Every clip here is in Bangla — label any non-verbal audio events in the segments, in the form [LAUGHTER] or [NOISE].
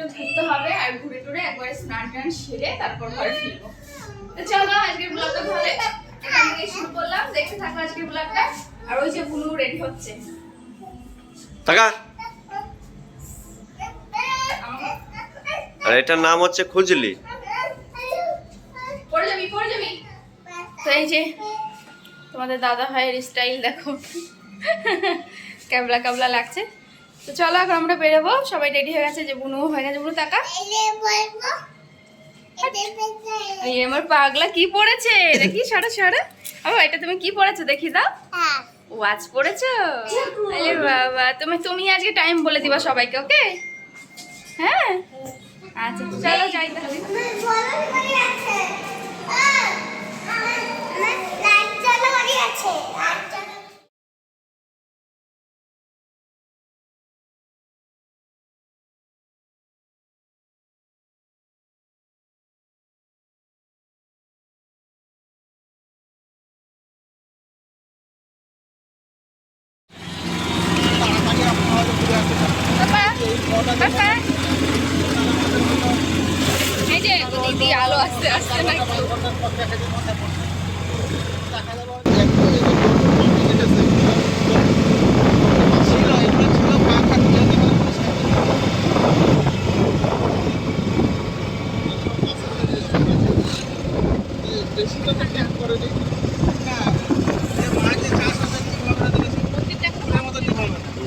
অনেকটা ঘুরতে হবে আর ঘুরে টুরে একবারে স্নান টান সেরে তারপর ঘরে ফিরবো। তো চলো আজকের ব্লগটা তাহলে এখান থেকে শুরু করলাম। দেখতে থাকো আজকের ব্লগটা আর ওই যে বুনু রেডি হচ্ছে। টাকা আর এটার নাম হচ্ছে খুজলি। পড়ে যাবি পড়ে যাবি। তো এই যে তোমাদের দাদা ভাইয়ের স্টাইল দেখো। ক্যাবলা ক্যাবলা লাগছে। তো চলো এখন আমরা বেরোবো। সবাই রেডি হয়ে গেছে যে বুনু হয়ে গেছে। বুনু টাকা এই আমার পাগলা কি পড়েছে? দেখি, সারা সারা। ও এটা তুমি কি পড়েছো? দেখি দাও। ওয়াচ পড়েছো? আরে বাবা, তুমি তুমি আজকে টাইম বলে দিবা সবাইকে, ওকে? হ্যাঁ? আচ্ছা চলো, যাই তাহলে পাপা পাপা এই যে দিদি আলো আসতে আসতে না একটু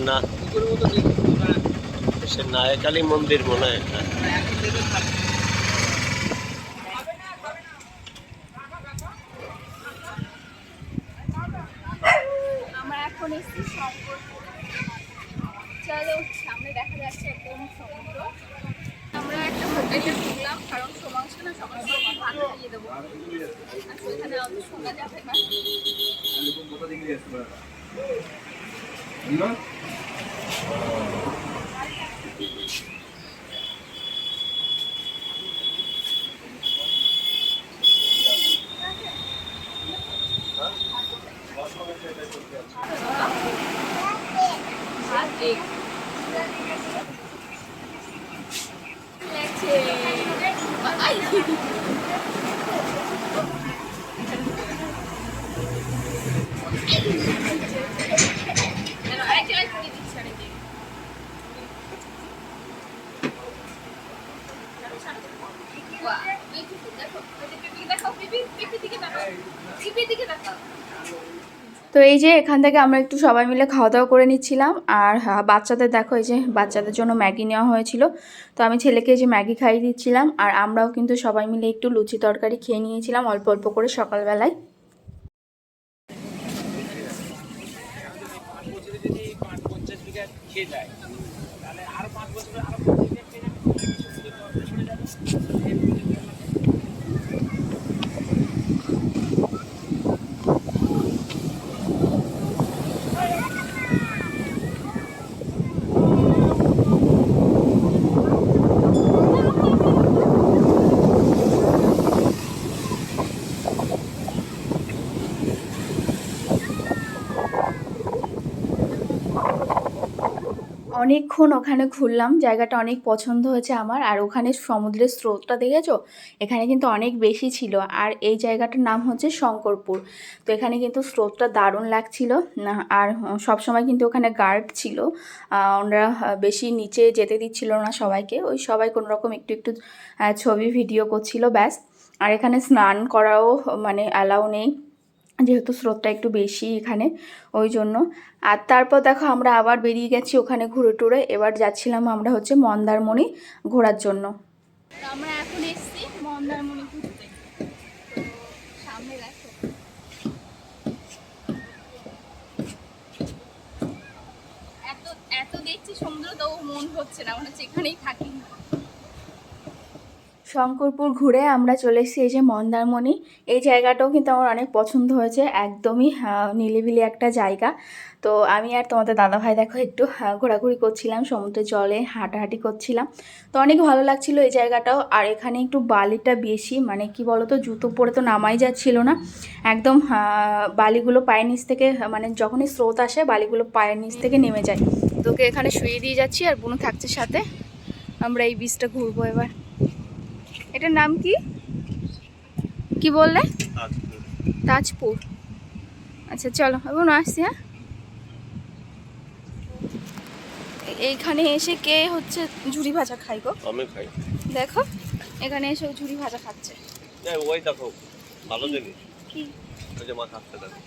না সে নায়কালী মন্দির মনে হয় এটা। আমরা এখন এসেছি শঙ্করপুর চলো সামনে দেখা যাচ্ছে একদম সমুদ্র আমরা একটা হোটেলে ঢুকলাম কারণ সোমাংশ না সকাল সকাল ভাত খাইয়ে দেবো আর সেখানে অত শোনা যাবে না ভাত এগ লাগছে তো এই যে এখান থেকে আমরা একটু সবাই মিলে খাওয়া দাওয়া করে নিচ্ছিলাম। আর বাচ্চাদের দেখো এই যে বাচ্চাদের জন্য ম্যাগি নেওয়া হয়েছিল। তো আমি ছেলেকে এই যে ম্যাগি খাইয়ে দিচ্ছিলাম। আর আমরাও কিন্তু সবাই মিলে একটু লুচি তরকারি খেয়ে নিয়েছিলাম অল্প অল্প করে সকালবেলায়। অনেকক্ষণ ওখানে ঘুরলাম, জায়গাটা অনেক পছন্দ হয়েছে আমার, আর ওখানে সমুদ্রের স্রোতটা দেখেছ? এখানে কিন্তু অনেক বেশি ছিল, আর এই জায়গাটার নাম হচ্ছে শঙ্করপুর। তো এখানে কিন্তু স্রোতটা দারুণ লাগছিল আর সবসময় কিন্তু ওখানে গার্ড ছিল ওনারা বেশি নিচে যেতে দিচ্ছিল না সবাইকে, ওই সবাই কোনো রকম একটু একটু ছবি, ভিডিও করছিল, ব্যাস। আর এখানে স্নান করাও মানে অ্যালাউ নেই। যেহেতু স্রোতটা একটু বেশি এখানে ওই জন্য। আর তারপর দেখো আমরা আবার বেরিয়ে গেছি ওখানে ঘুরে টুরে এবার যাচ্ছিলাম আমরা হচ্ছে মন্দারমণি ঘোরার জন্য। আমরা এখন এসেছি মন্দারমণি ঘুরতে। সামনে দেখো। এত এত দেখছি সমুদ্র তো মন হচ্ছে না মনে হচ্ছে এখানেই থাকি। শঙ্করপুর ঘুরে আমরা চলে এসেছি এই যে মন্দারমণি। এই জায়গাটাও কিন্তু আমার অনেক পছন্দ হয়েছে, একদমই নিলিবিলি একটা জায়গা। তো আমি আর তোমাদের দাদাভাই দেখো একটু ঘোরাঘুরি করছিলাম সমুদ্রের জলে হাঁটাহাঁটি করছিলাম। তো অনেক ভালো লাগছিল এই জায়গাটাও, আর এখানে একটু বালিটা বেশি মানে কি বলতো, জুতো পরে তো নামাই যাচ্ছিল না। একদম বালিগুলো পায়ের নিচ থেকে মানে যখনই স্রোত আসে, বালিগুলো পায়ের নিচ থেকে নেমে যায়। তোকে এখানে শুয়ে দিয়ে যাচ্ছি আর বুনু থাকছে সাথে। আমরা এই বীজটা ঘুরবো এবার। এটার নাম কি? কি বললে? তাজপুর। আচ্ছা চলো এখন আসছি হ্যাঁ? এইখানে এসে কে হচ্ছে ঝুড়ি ভাজা খাই গো? আমি খাই। দেখো এখানে এসে ঝুড়ি ভাজা খাচ্ছে। ওই দেখো ভালো জিনিস। কি? ওই যে মা খাচ্ছে দেখো।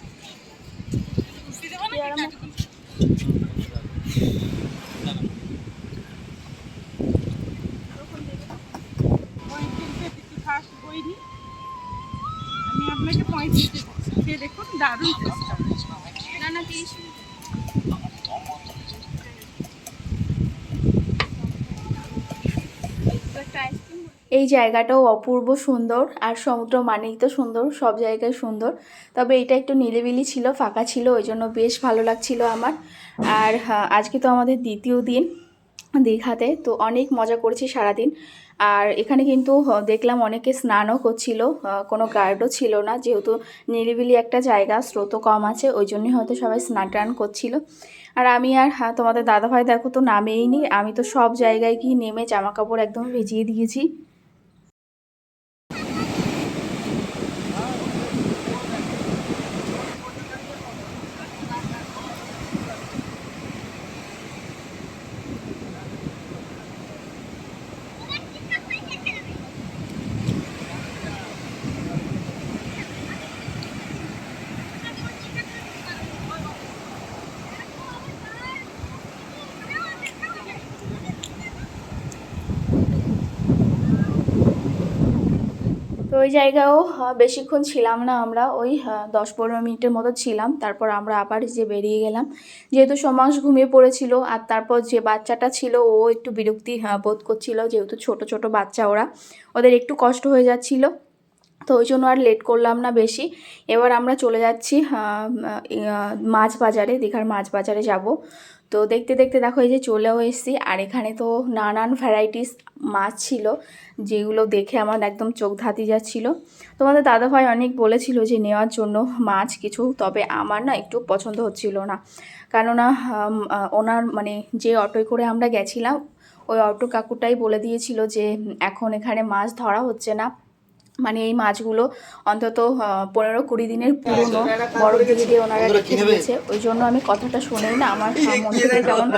জায়গাটাও অপূর্ব সুন্দর আর সমুদ্র মানেই তো সুন্দর সব জায়গায় সুন্দর। তবে এটা একটু নিলিবিলি ছিল ফাঁকা ছিল ওই জন্য বেশ ভালো লাগছিল আমার। আর হ্যাঁ, আজকে তো আমাদের দ্বিতীয় দিন দীঘাতে তো অনেক মজা করেছি সারাদিন। আর এখানে কিন্তু দেখলাম অনেকে স্নানও করছিল কোনো গার্ডও ছিল না যেহেতু নিরিবিলি একটা জায়গা স্রোতও কম আছে ওই জন্যই হয়তো সবাই স্নান টান করছিল। আর আমি আর হ্যাঁ তোমাদের দাদাভাই দেখো তো নামেই নি আমি তো সব জায়গায় গিয়ে নেমে জামা কাপড় একদম ভিজিয়ে দিয়েছি। ওই জায়গাও বেশিক্ষণ ছিলাম না আমরা, ওই দশ পনেরো মিনিটের মতো ছিলাম। তারপর আমরা আবার যে বেরিয়ে গেলাম। যেহেতু সমাজ ঘুমিয়ে পড়েছিল, আর তারপর যে বাচ্চাটা ছিল, ও একটু বিরক্তি বোধ করছিল, যেহেতু ছোট ছোট বাচ্চা ওরা, ওদের একটু কষ্ট হয়ে যাচ্ছিল। তো ওই জন্য আর লেট করলাম না বেশি। এবার আমরা চলে যাচ্ছি মাছ বাজারে, দীঘার মাছ বাজারে যাব। তো দেখতে দেখতে দেখো এই যে চলেও এসেছি, আর এখানে তো নানান ভ্যারাইটিস মাছ ছিল, যেগুলো দেখে আমার একদম চোখ ধাতি যাচ্ছিল। তোমাদের দাদাভাই অনেক বলেছিল যে নেওয়ার জন্য মাছ কিছু, তবে আমার না একটু পছন্দ হচ্ছিল না। কেননা ওনার মানে যে অটোয় করে আমরা গেছিলাম, ওই অটো কাকুটাই বলে দিয়েছিল যে এখন এখানে মাছ ধরা হচ্ছে না। মানে এই মাছগুলো অন্তত পনেরো কুড়ি দিনের পুরনো বরফ দিয়ে দিয়ে ওনারা রেখে দিয়েছে। ওই জন্য আমি কথাটা শুনেই না আমার মনে থেকে কেমন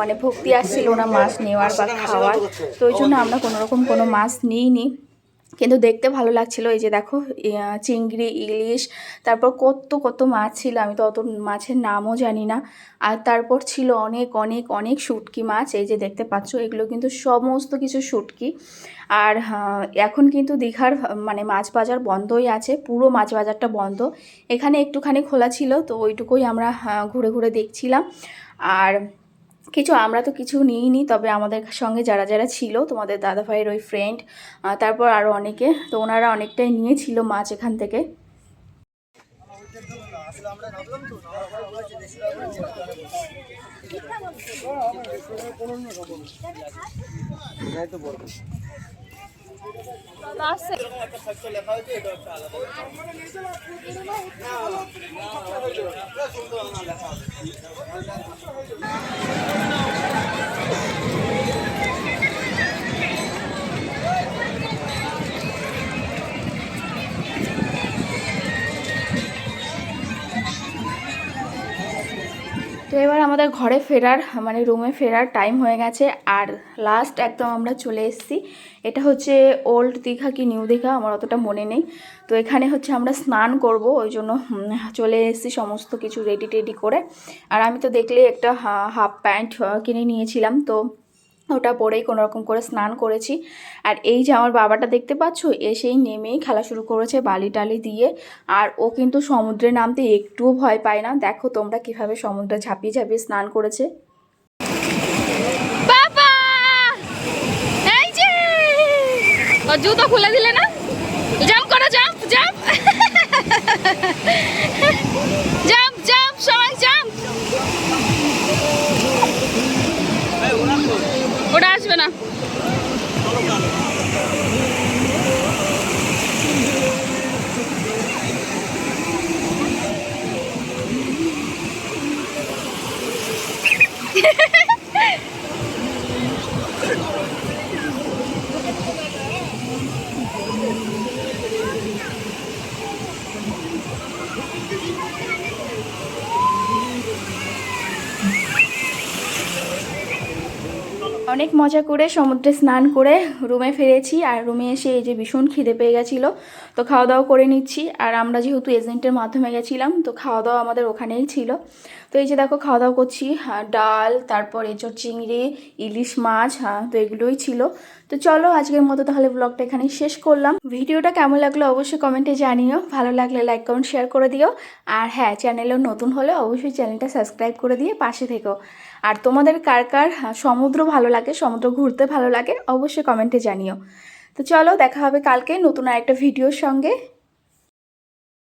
মানে ভক্তি আসছিল না মাছ নেওয়ার বা খাওয়ার। তো ওই জন্য আমরা কোনোরকম কোনো মাছ নিইনি। কিন্তু দেখতে ভালো লাগছিল। এই যে দেখো চিংড়ি, ইলিশ, তারপর কত কত মাছ ছিল। আমি তো অত মাছের নামও জানি না। আর তারপর ছিল অনেক অনেক অনেক শুটকি মাছ। এই যে দেখতে পাচ্ছ, এগুলো কিন্তু সমস্ত কিছু শুটকি। আর এখন কিন্তু দীঘার মানে মাছ বাজার বন্ধই আছে। পুরো মাছ বাজারটা বন্ধ। এখানে একটুখানি খোলা ছিল, তো ওইটুকুই আমরা ঘুরে ঘুরে দেখছিলাম। আর কিছু আমরা তো কিছু নিইনি, তবে আমাদের সঙ্গে যারা যারা ছিল, তোমাদের দাদাভাইয়ের ওই ফ্রেন্ড তারপর আরও অনেকে, তো ওনারা অনেকটাই নিয়েছিল মাছ এখান থেকে। তো আমাদের ঘরে ফেরার মানে রুমে ফেরার টাইম হয়ে গেছে। আর লাস্ট একদম আমরা চলে এসেছি। এটা হচ্ছে ওল্ড দীঘা কি নিউ দীঘা, আমার অতটা মনে নেই। তো এখানে হচ্ছে আমরা স্নান করব, ওই জন্য চলে এসেছি সমস্ত কিছু রেডি টেডি করে। আর আমি তো দেখলে একটা হাফ প্যান্ট কিনে নিয়েছিলাম। তো ওটা পরেই কোনো রকম করে স্নান করেছি। আর এই যে আমার বাবাটা দেখতে পাচ্ছ এসেই নেমেই খেলা শুরু করেছে বালি টালি দিয়ে। আর ও কিন্তু সমুদ্রে নামতে একটুও ভয় পায় না। দেখো তোমরা কীভাবে সমুদ্রে ঝাঁপিয়ে ঝাঁপিয়ে স্নান করেছে। জুতো খুলে দিলে না? জাম্প করো, জাম্প জাম্প। জাম্প জাম্প, সবাই জাম্প। ওটা আসবে না। [LAUGHS] অনেক মজা করে সমুদ্রে স্নান করে রুমে ফিরেছি আর রুমে এসে এই যে ভীষণ খিদে পেয়ে গেছিল, তো খাওয়া দাওয়া করে নিচ্ছি। আর আমরা যেহেতু এজেন্টের মাধ্যমে গেছিলাম, তো খাওয়া দাওয়া আমাদের ওখানেই ছিল। তো এই যে দেখো খাওয়া দাওয়া করছি ডাল, তারপর এঁচড় চিংড়ি, ইলিশ মাছ হ্যাঁ তো এগুলোই ছিল। তো চলো আজকের মতো তাহলে ব্লগটা এখানেই শেষ করলাম। ভিডিওটা কেমন লাগল অবশ্যই কমেন্টে জানিও। ভালো লাগলে লাইক কমেন্ট শেয়ার করে দিও। আর হ্যাঁ চ্যানেলেও নতুন হলে অবশ্যই চ্যানেলটা সাবস্ক্রাইব করে দিয়ে পাশে থেকো। আর তোমাদের কার কার হ্যাঁ, সমুদ্র ভালো লাগে সমুদ্র ঘুরতে ভালো লাগে অবশ্যই কমেন্টে জানিও। তো চলো দেখা হবে কালকে নতুন আরেকটা ভিডিওর সঙ্গে।